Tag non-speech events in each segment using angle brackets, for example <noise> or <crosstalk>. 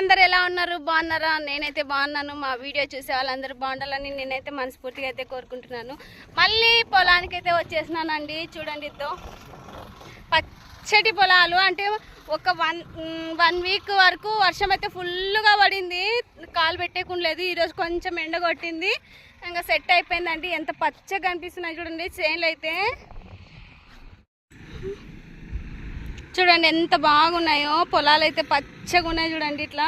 అందరు ఎలా ఉన్నారు? బాగున్నారా? నేనైతే బాగున్నాను. మా వీడియో చూసే వాళ్ళందరూ బాగుండాలని నేనైతే మనస్ఫూర్తిగా అయితే కోరుకుంటున్నాను. మళ్ళీ పొలానికి అయితే వచ్చేసినానండి చూడండి ఇద్దో. పచ్చటి పొలాలు అంటే ఒక వన్ వన్ వీక్ వరకు వర్షం అయితే ఫుల్గా పడింది. కాలు పెట్టేకుండలేదు ఈరోజు కొంచెం ఎండ కొట్టింది. ఇంకా సెట్ అయిపోయిందండి. ఎంత పచ్చగా కనిపిస్తున్నాయి చూడండి. చేన్లు అయితే చూడండి ఎంత బాగున్నాయో. పొలాలు అయితే పచ్చగా ఉన్నాయి చూడండి ఇట్లా.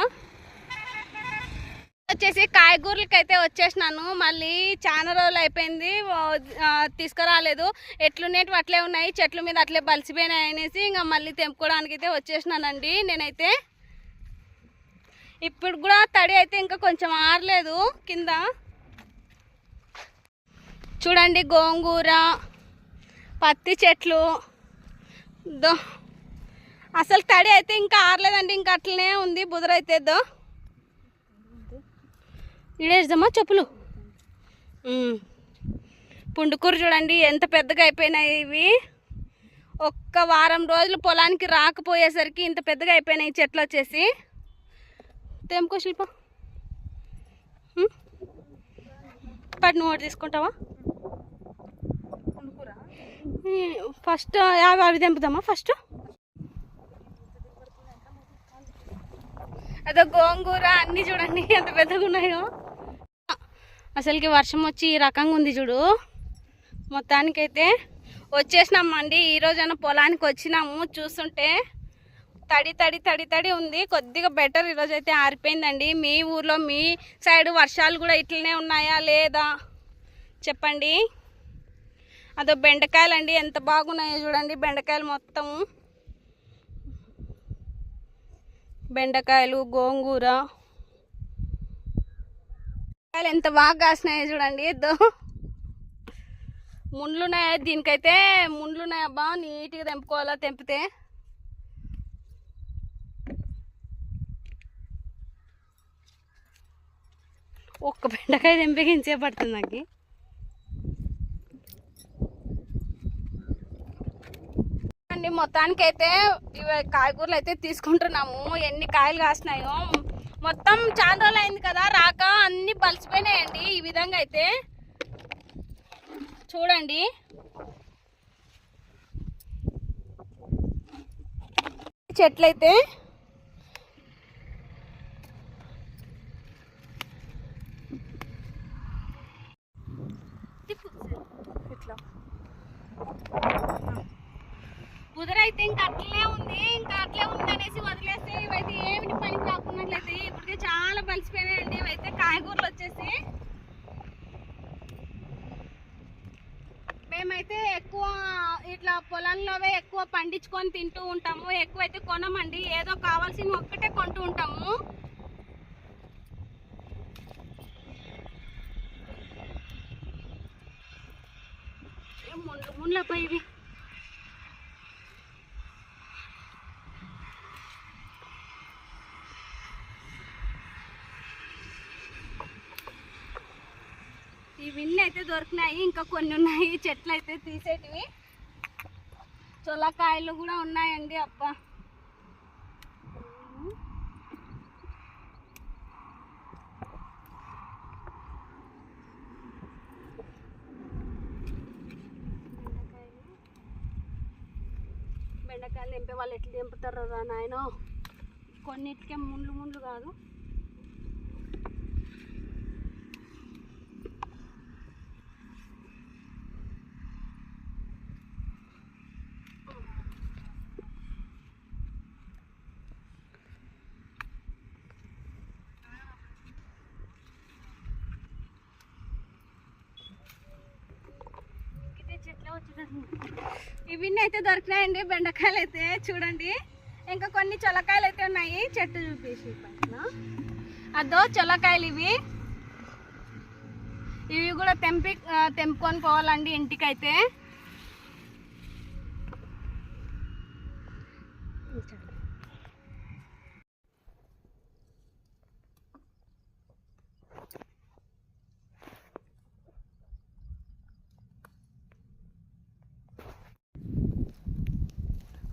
వచ్చేసి కాయగూరలకి అయితే వచ్చేసినాను. మళ్ళీ చాలా రోజులు అయిపోయింది. తీసుకురాలేదు. ఎట్లున్నట్టు అట్లే ఉన్నాయి. చెట్ల మీద అట్లే బలిసిపోయినాయి అనేసి ఇంకా మళ్ళీ తెంపుకోవడానికి అయితే వచ్చేసినానండి నేనైతే. ఇప్పుడు కూడా తడి అయితే ఇంకా కొంచెం ఆరలేదు కింద. చూడండి గోంగూర పత్తి చెట్లు. దో అసలు తడి అయితే ఇంకా ఆరలేదండి ఇంకా అట్లనే ఉంది బుదరైతే దో ఇడేద్దామా చెప్పులు. పుండుకూర చూడండి ఎంత పెద్దగా అయిపోయినాయి ఇవి. ఒక్క వారం రోజులు పొలానికి రాకపోయేసరికి ఇంత పెద్దగా అయిపోయినాయి చెట్లు వచ్చేసి. తెంపుకో శిల్ప. పట్టు నువ్వు తీసుకుంటావా? ఫస్ట్ యాభై అవి తెంపుదామా ఫస్ట్? అదో గోంగూర అన్నీ చూడండి ఎంత పెద్దగా ఉన్నాయో. అసలుకి వర్షం వచ్చి ఈ రకంగా ఉంది చూడు. మొత్తానికైతే వచ్చేసినామండి. ఈరోజైనా పొలానికి వచ్చినాము. చూస్తుంటే తడి తడి తడి తడి ఉంది. కొద్దిగా బెటర్ ఈరోజు అయితే ఆరిపోయిందండి. మీ ఊర్లో మీ సైడ్ వర్షాలు కూడా ఇట్లనే ఉన్నాయా లేదా? చెప్పండి. అదో బెండకాయలు అండి ఎంత బాగున్నాయో చూడండి. బెండకాయలు మొత్తం బెండకాయలు గోంగూర. కాయలు ఎంత బాగా కాసినాయో చూడండి దో ముండ్లు ఉన్నాయి దీనికైతే ముండ్లున్నాయా బా నీట్గా తెంపుకోవాలా తెంపితే? ఒక్క బెండకాయ తెంపకించే పడుతుంది నాకు. అండి మొత్తానికి అయితే ఇవి కాయగూరలు అయితే తీసుకుంటున్నాము. ఎన్ని కాయలు కాసినాయో. మొత్తం చాలా రోజులు అయింది కదా రాక అన్ని బలిసిపోయినాయండి ఈ విధంగా అయితే. చూడండి. చెట్లయితే అయితే ఇట్లా అయితే ఇంకా అట్లే ఉంది ఇంకా అట్లే ఉంది అనేసి వదిలేస్తే ఇవైతే ఏమిటి పనికి రాకున్నట్లయితే ఇప్పటికే చాలా బలిసిపోయినాయండి ఇవైతే కాయగూరలు వచ్చేసి. మేమైతే ఎక్కువ ఇట్లా పొలంలోవే ఎక్కువ పండించుకొని తింటూ ఉంటాము. ఎక్కువ అయితే కొనమండి. ఏదో కావాల్సిన ఒక్కటే కొంటూ ఉంటాము. ముండ్లపై ఇవి ఇవన్నీ అయితే దొరికినాయి. ఇంకా కొన్ని ఉన్నాయి. చెట్లు అయితే తీసేటివి. చొలకాయలు కూడా ఉన్నాయండి అబ్బా. బెండకాయలు. బెండకాయలు తెంపే వాళ్ళు ఎట్లా తెంపుతారు రా నాయన. కొన్నిటికే ముండ్లు ముండ్లు కాదు. ఇవన్నీ అయితే దొరికినాయండి బెండకాయలు అయితే చూడండి. ఇంకా కొన్ని చొలకాయలు అయితే ఉన్నాయి చెట్టు చూపేసి పక్కన అదో చొలకాయలు ఇవి. ఇవి కూడా తెంపి తెంపుకొని పోవాలండి ఇంటికైతే.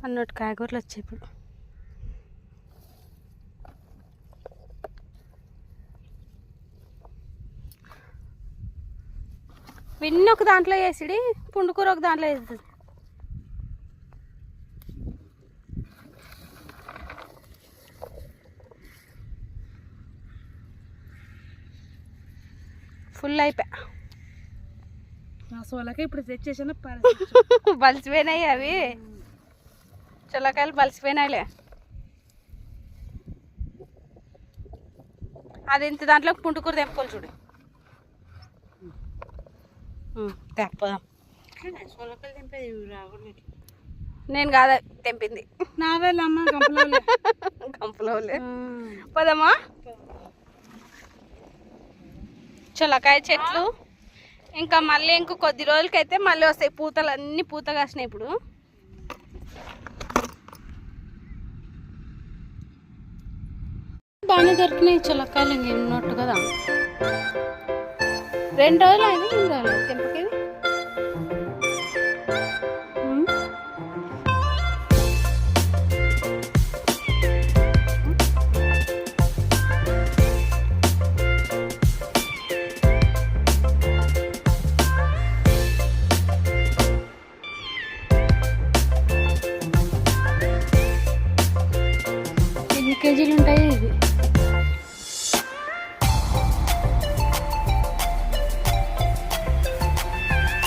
అన్నట్టు కాయగూరలు వచ్చాయి ఇప్పుడు విన్న ఒక దాంట్లో వేసిడి పుండుకూర ఒక దాంట్లో వేసి ఫుల్ అయిపోయా నా సోలకి ఇప్పుడు తెచ్చేసాను <laughs> పలిచిపోయినాయి అవి. చిల్లకాయలు బలిసిపోయినాయిలే. అది ఇంత దాంట్లో పుంటుకూర తెంపుకోవాలి చూడు. తెప్పదాం. నేను కాదా తెంపింది. నావేలమ్మ గంపలో కంపలో పోదామా? చిలకాయ చెట్లు. ఇంకా మళ్ళీ ఇంకో కొద్ది రోజులకైతే మళ్ళీ వస్తాయి పూతలు అన్ని పూత కాసినాయి ఇప్పుడు. బాగానే దొరికినాయి చిలకాయలు ఇంకెన్నట్టు కదా. రెండు రోజులు అయినా మూడు రోజులు తెంపకేవి కేజీలు ఉంటాయి ఇవి?